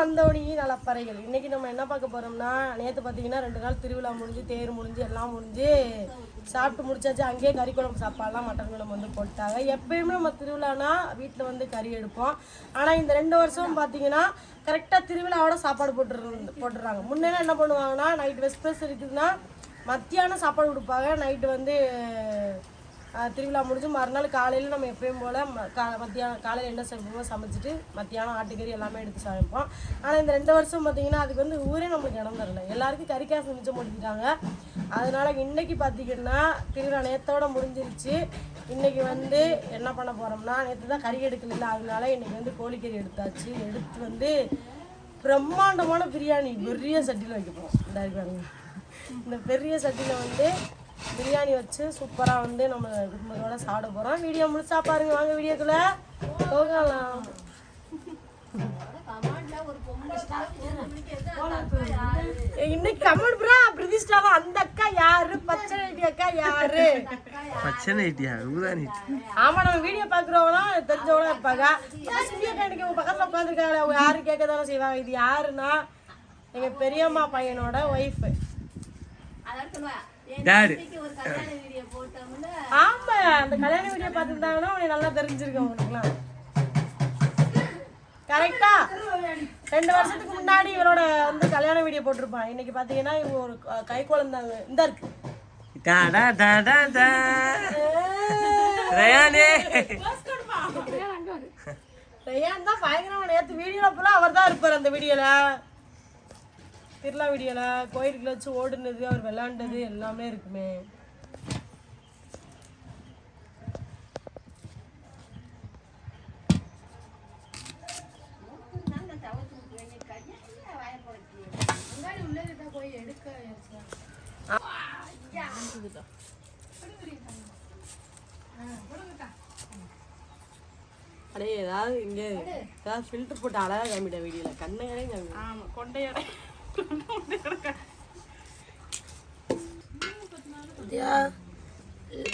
வந்தோடனே நலப்பறைகள். இன்னைக்கு நம்ம என்ன பார்க்க போறோம்னா நேற்று பார்த்தீங்கன்னா ரெண்டு நாள் திருவிழா முடிஞ்சு தேர் முடிஞ்சு எல்லாம் முடிஞ்சு சாப்பிட்டு முடிச்சாச்சு. அங்கேயே கறி குழம்பு சாப்பாடுலாம் மட்டன் குழம்பு வந்து போட்டாங்க. எப்பயுமே நம்ம திருவிழானா வீட்டில் வந்து கறி எடுப்போம். ஆனால் இந்த ரெண்டு வருஷம் பார்த்தீங்கன்னா கரெக்டாக திருவிழாவோட சாப்பாடு போட்டுரு போட்டுடுறாங்க முன்னெல்லாம் என்ன பண்ணுவாங்கன்னா நைட் வெஸ்பெஸ் இருக்குதுன்னா மத்தியானம் சாப்பாடு கொடுப்பாங்க. நைட்டு வந்து திருவிழா முடிஞ்சு மறுநாள் காலையில் நம்ம எப்பயும் போல் கா மத்தியானம் காலையில் என்ன சமைப்போமோ சமைச்சிட்டு மத்தியானம் ஆட்டுக்கறி எல்லாமே எடுத்து சமைப்போம். ஆனால் இந்த ரெண்டு வருஷம் பார்த்தீங்கன்னா அதுக்கு வந்து ஊரே நம்மளுக்கு இடம் தரல. எல்லாருக்கும் கறிக்காய் காசு மிச்சம் முடிக்கிட்டாங்க அதனால இன்றைக்கி பார்த்தீங்கன்னா திருவிழா நேற்றோடு முடிஞ்சிருச்சு. இன்றைக்கி வந்து என்ன பண்ண போகிறோம்னா நேற்று தான் கறி எடுக்கல அதனால இன்றைக்கி வந்து கோழிக்கறி எடுத்தாச்சு. எடுத்து வந்து பிரம்மாண்டமான பிரியாணி பெரிய சட்டியில் வைக்க போகிறோம் இந்த பெரிய சட்டியில் வந்து பிரியாணி வச்சு சூப்பராக வந்து நம்ம குடும்பத்தோட சாப்பிட போகிறோம் வீடியோ முழுசா பாருங்க. வாங்க வீடியோக்குள்ள. போகலாம். இன்னைக்கு கமெண்ட் ப்ரா பிரதிஷ்டாவா? அந்த அக்கா யாரு? பச்சை நைட்டி அக்கா யாரு? பச்சை நைட்டியா ஊதா நைட்டி ஆமா நம்ம வீடியோ பாக்குறவங்க தெரிஞ்சவங்க இருப்பாங்க. அக்கா இன்னைக்கு உங்க பக்கத்துல உட்காந்துருக்காங்க அவங்க யாரு கேட்க தானே செய்வாங்க. இது யாருன்னா எங்க பெரியம்மா பையனோட ஒய்ஃப் டாடு ஆமா அந்த கல்யாண வீடியோ பார்த்துருந்தாங்கன்னா உனக்கு நல்லா தெரிஞ்சிருக்கும் உனக்குலாம். கரெக்டா ரெண்டு வருஷத்துக்கு முன்னாடி இவரோட வந்து கல்யாண வீடியோ போட்டிருப்பான். இன்னைக்கு பாத்தீங்கன்னா இவங்க ஒரு க- குழந்தாங்க இந்த இருக்கு. டாடா டாடா டா ரயானே. ரேயான் தான் பயங்கரமா நேற்று வீடியோல போல அவர் தான் இருப்பார் அந்த வீடியோல திருவிழா வீடியோல கோயிலுக்குள்ள வச்சு ஓடுனது அவர் விளையாண்டது எல்லாமே இருக்குமே. அடே ஏதாவது இங்க ஏதாவது ஃபில்டர் போட்டு அழகா காமிட்ட வீடியோல. கண்ணையாலே காமி ஆமா கொண்டையோட.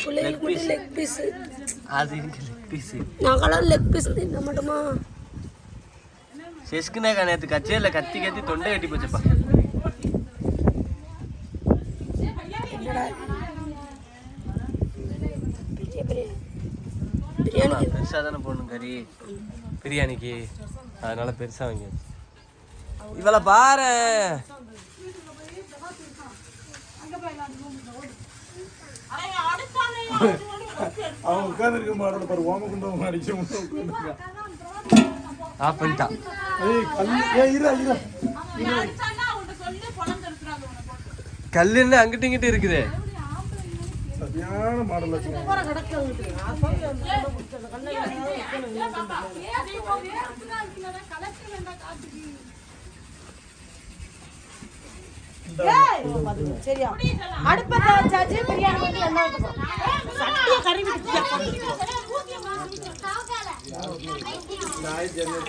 பிள்ளைங்களுக்கு மட்டும் லெக் பீஸ் அது பீஸு நாங்களாம் லெக் பீஸ் தின்ன மாட்டோமா செஸ்குனாக்கா நேற்று கச்சேரியில கத்தி கத்தி தொண்டை கட்டி போச்சுப்பா பெரிய பெரிய பிரியாணி பெருசா தானே போடணும் கறி பிரியாணிக்கு அதனால பெருசா வாங்கி இவளை பாரு அவன் உட்காந்துருக்க மாடல பாரு ஓம குண்டவங்க அடிச்சு ஆஃப் பண்ணிட்டான் ஏய் கல்லு ஏய் இரு இரு கல்லுன்னு அங்கிட்டு இங்கிட்டு இருக்குது சரியான மாடல் வச்சுருக்காங்க சரியா அடுப்பத்தை வச்சாச்சு பிரியாணி வந்து சட்டியை கறி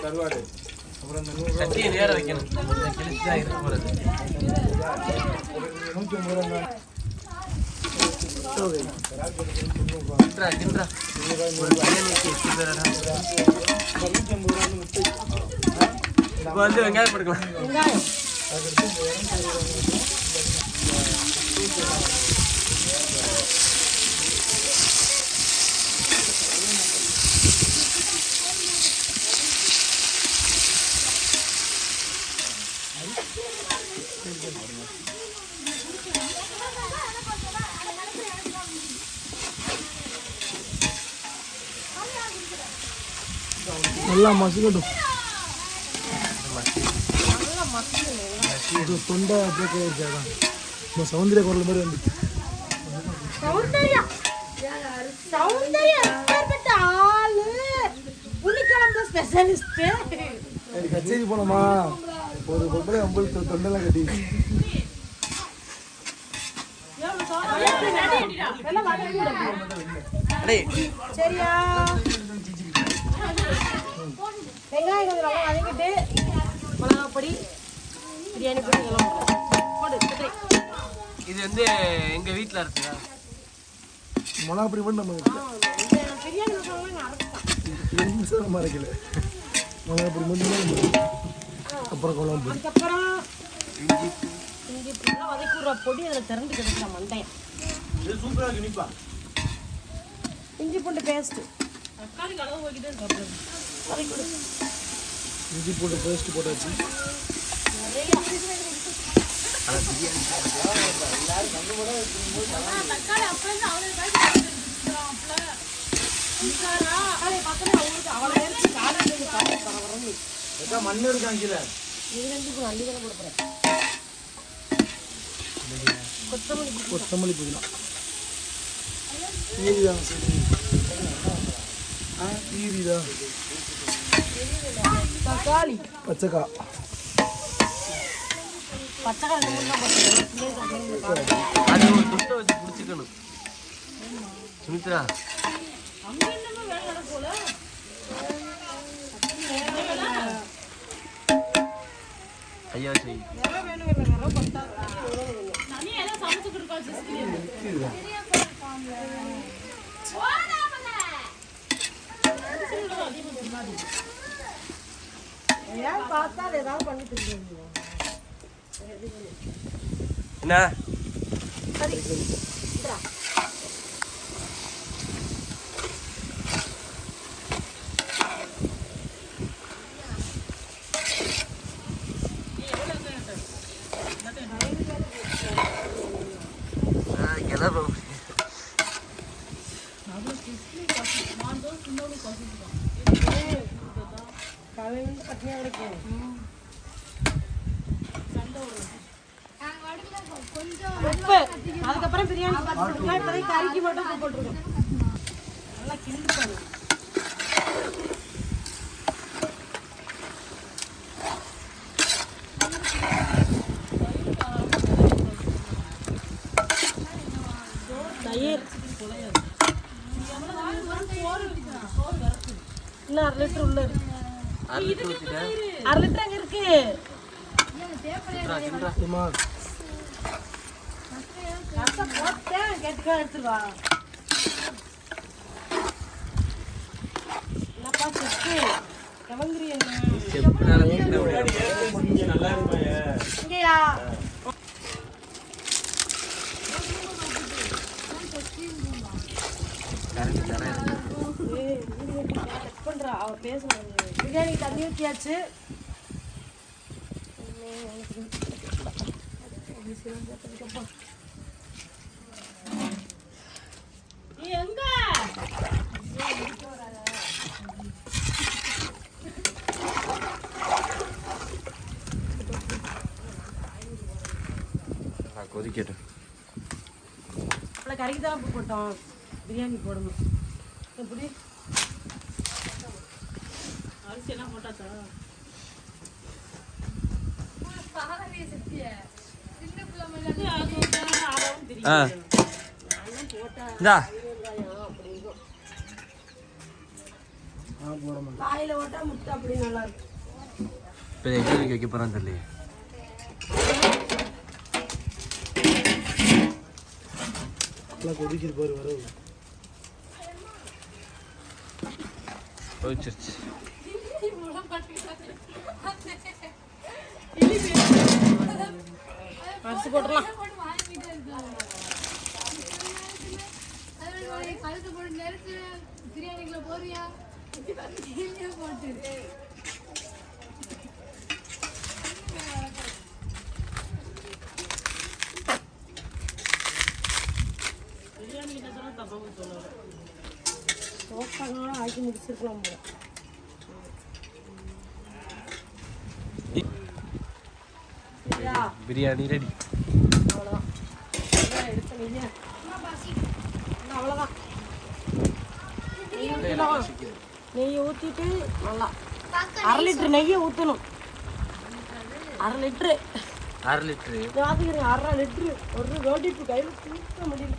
கருவாடு சட்டியை நேர வைக்கணும் இருக்க போறது ஒரு பிரியாணிக்கு இப்போ வந்து வெங்காயம் போட்டுக்கலாம் வெங்காயம் நல்லா மசிக்கட்டும் இது தொண்டை அப்படியே இருக்காதான் இப்போ சௌந்தரிய குரல் மாதிரி வந்துச்சு சௌந்தர்யா. சௌந்தர்யா ஆளு. புளிக்குழம்பு ஸ்பெஷலிஸ்ட் சரி கச்சேரி போனோமா? ஒரு பொம்பளை ஐம்பது தொண்டெல்லாம் கட்டி. அடே. சரியா? வெங்காயம் கொஞ்சம் நல்லா வதக்கிட்டு மிளகாப் பொடி பிரியாணி பொடி போடு போடு இது வந்து எங்க வீட்ல இருக்குதா மிளகாப்பொடி மட்டும் நம்ம பிரியாணி நம்ம அரைக்கல. மிளகாப்பொடி மட்டும் தான் நம்ம அதுக்கப்புறம் குழம்பு அதுக்கப்புறம் இஞ்சி பூண்டு. வதக்கி விடுற பொடி அதில் திறந்து கிடைக்கிற மண்டையம் சூப்பராக இனிப்பா. இஞ்சி பூண்டு பேஸ்ட்டு தக்காளி கலவு போய்கிட்டே சாப்பிடுறது இஞ்சி போட்டு பேஸ்ட் போட்டாச்சு தக்காளி அப்படியே அவளே தக்காளி பார்த்தோன்னே அவங்களுக்கு அவளை நேரத்துக்கு காலையில் இருந்து காலையில் பரவரன்னு அக்கா மண் இருக்காங்க கீழே இது ரெண்டுக்கும் அள்ளி தானே கொடுக்குறேன் கொத்தமல்லி கொத்தமல்லி புதினா. கீரிதான். சரி ஆ கீரிதான். தக்காளி. பச்சைக்காய் பச்சைக்காய் மூணு தான் போட்டுருக்கேன் அது ஒரு துட்டை வச்சு பிடிச்சிக்கணும். சுமித்ரா. ஐயா செய் ஏன் பார்த்தா ஏதாவது பண்ணி தெரியும் என்ன ஆ, கிளம்பு. காலையில் பட்னியாக கிடைக்கும் உப்பு அதுக்கப்புறம் பிரியாணி இப்போதைக்கு கறிக்கு மட்டும் உப்பு போட்டுருக்கோம் நல்லா கிண்டி தயிர் இன்னும் அரை லிட்டர் உள்ள இருக்கு. அரை லிட்டர் அங்க இருக்கு பிரியாணி தண்ணி ஊற்றியாச்சு ஆ, கொதிக்கட்டும். கறிக்கு தான் போட்டோம். பிரியாணி போடணும். எப்படி அரிசி எல்லாம் போட்டாச்சா? ஆ. இந்தா. ஆ வாயில ஓட்டா முட்டை அப்படி நல்லா இருக்கும். இப்போ எங்கே வைக்க போகிறான்னு தெரியல நல்லா கொதிக்குது பாரு வரவு கொதிச்சிருச்சு. அரிசி போட்டுடலாம் கழுத்து போட்டு நெருத்து பிரியாணிக்குள்ள போறியா போட்டு சோப்பாங்க ஆக்கி முடிச்சிருக்கலாம் போல சரியா? பிரியாணி ரெடி அவ்வளோதான் அதான் எடுத்த நெய்யை. இன்னும் அவ்வளோதான் நெய் ஊற்றிட்டு நல்லா அரை லிட்டர் நெய்யை ஊற்றணும் அரை லிட்ரு அரை லிட்ரு பார்த்துக்கிறேன் அரை லிட்ரு ஒரு ரோட்டிப்பு கையில் தூக்க முடியல.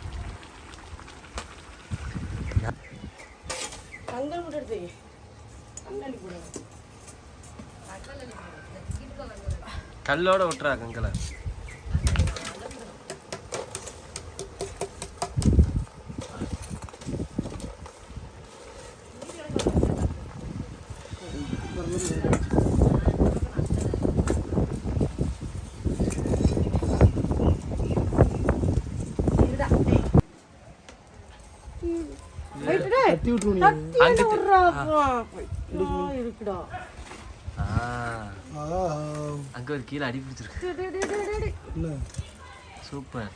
கங்கல் மட்டும் எடுத்து போடுங்க கல்லோட விட்டுறா கங்கலை. தட்டி விட்டுருவோம் நீ அங்கிட்டு இருக்குடா. அங்க ஒரு கீழே அடி பிடிச்சிருக்கு. சூப்பர்.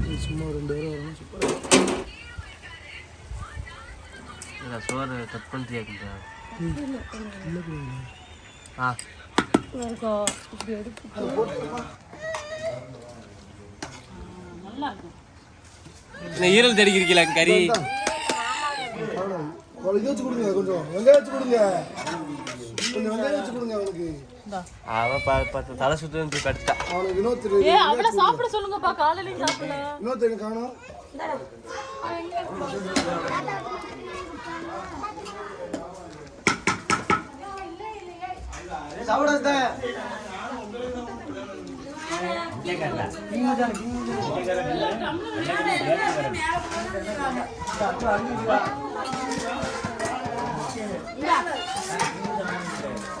இது சும்மா ரெண்டு பேரும் வரணும் சூப்பர் இல்ல சோறு கட் பண்ணிட்டியா கொஞ்சம்? ஆ. இருக்கும் இப்படி எடுத்து இந்த ஈரல் தெரிக்கிறீங்களா கறி? கொஞ்சம் வெங்காயம் வச்சு கொடுங்க கொஞ்சம் வெங்காயம் வச்சு கொடுங்க அவனுக்கு அவன் பா பார்த்து தலை சுத்தம் போய் படுத்துட்டா அவனுக்கு இன்னொருத்தர் ஏ அவள சாப்பிட சொல்லுங்கப்பா காலையிலயும் சாப்பிடல. இன்னொருத்தர் காணும்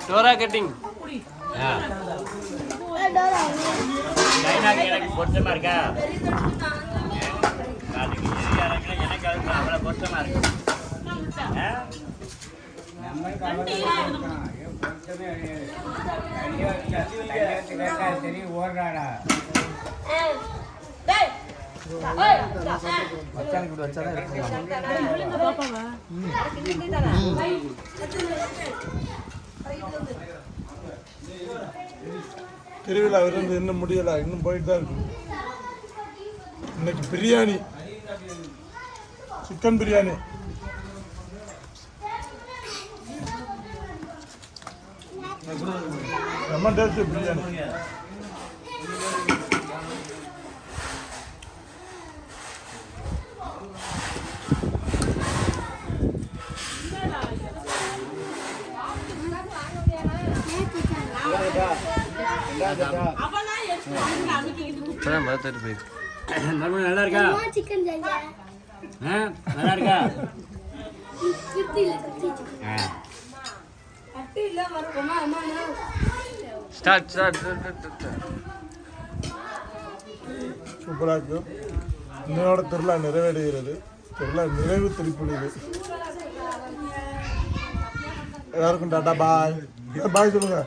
டோரா கட்டிங். எனக்கு பொருத்தமா இருக்கா எனக்கு அதுக்கு அவ்வளோ பொருத்தமா இருக்கு? ஆ? திருவிழா இருந்து இன்னும் முடியல இன்னும் போயிட்டு தான் இருக்கு இன்னைக்கு பிரியாணி சிக்கன் பிரியாணி ரொம்ப டேஸ்ட் பிரியாணி. நல்லா இருக்கா? நல்லா இருக்கா? ஸ்டார்ட் ஸ்டார்ட் சூப்பராக இருக்கு. இன்னையோட திருவிழா நிறைவேறுகிறது திருவிழா நிறைவு திருப்பொழிவு எல்லாருக்கும் டாட்டா பாய். பாய் சொல்லுங்க.